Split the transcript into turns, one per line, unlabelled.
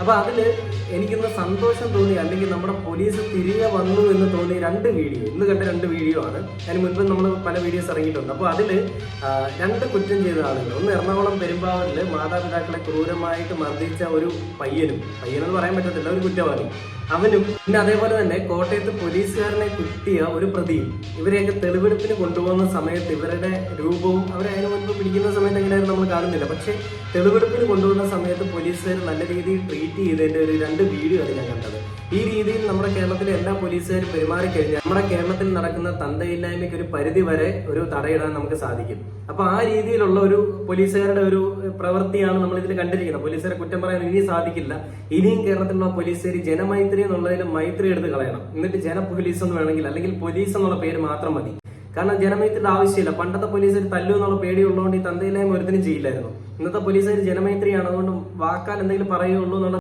അപ്പൊ അതിൽ എനിക്കിന്ന് സന്തോഷം തോന്നി അല്ലെങ്കിൽ നമ്മുടെ പോലീസ് തിരികെ വന്നു എന്ന് തോന്നി രണ്ട് വീഡിയോ. ഇന്ന് കണ്ട രണ്ട് വീഡിയോ ആണ്. അതിന് മുൻപ് നമ്മൾ പല വീഡിയോസ് ഇറങ്ങിയിട്ടുണ്ട്. അപ്പോൾ അതിൽ രണ്ട് കുറ്റം ചെയ്ത ആളുകൾ ഒന്ന് എറണാകുളം പെരുമ്പാവൂരിൽ മാതാപിതാക്കളെ ക്രൂരമായിട്ട് മർദ്ദിച്ച ഒരു പയ്യനും പയ്യനെന്ന് പറയാൻ പറ്റത്തില്ല ഒരു കുറ്റവാളി. അവനും പിന്നെ അതേപോലെ തന്നെ കോട്ടയത്ത് പോലീസുകാരനെ കുത്തിയ ഒരു പ്രതിയും ഇവരെയൊക്കെ തെളിവെടുപ്പിന് കൊണ്ടുപോകുന്ന സമയത്ത് ഇവരുടെ രൂപവും അവരെ അതിന് മുൻപ് പിടിക്കുന്ന സമയത്ത് എങ്ങനെയായിരുന്നു നമ്മൾ കാണുന്നില്ല. പക്ഷേ തെളിവെടുപ്പിന് കൊണ്ടുപോകുന്ന സമയത്ത് പോലീസുകാർ നല്ല രീതിയിൽ ട്രീറ്റ് ചെയ്തതിന്റെ ഒരു രണ്ട് വീഡിയോ ആണ് ഞാൻ കണ്ടത്. ഈ രീതിയിൽ നമ്മുടെ കേരളത്തിലെ എല്ലാ പോലീസുകാരും പെരുമാറിക്കഴിഞ്ഞാൽ നമ്മുടെ കേരളത്തിൽ നടക്കുന്ന തന്തയില്ലായ്മയ്ക്ക് ഒരു പരിധി വരെ ഒരു തടയിടാൻ നമുക്ക് സാധിക്കും. അപ്പൊ ആ രീതിയിലുള്ള ഒരു പോലീസുകാരുടെ ഒരു പ്രവൃത്തിയാണ് നമ്മൾ ഇതിൽ കണ്ടിരിക്കുന്നത്. പോലീസുകാരെ കുറ്റം പറയാൻ ഇനി സാധിക്കില്ല. ഇനിയും കേരളത്തിലുള്ള പോലീസുകാർ ജനമൈത്രി എന്നുള്ളതിൽ മൈത്രി എടുത്ത് കളയണം. എന്നിട്ട് ജന പോലീസ് എന്ന് വേണമെങ്കിൽ അല്ലെങ്കിൽ പോലീസ് എന്നുള്ള പേര് മാത്രം മതി. കാരണം ജനമൈത്രിയുടെ ആവശ്യമില്ല. പണ്ടത്തെ പോലീസുകാർ തല്ലു എന്നുള്ള പേടിയുള്ളതുകൊണ്ട് ഈ തന്തയില്ലായ്മ ഒരുത്തിനും ചെയ്യില്ലായിരുന്നു. ഇന്നത്തെ പോലീസുകാർ ജനമൈത്രിയാണ്. അതുകൊണ്ട് വാക്കാൽ എന്തെങ്കിലും പറയുള്ളൂ എന്നുള്ള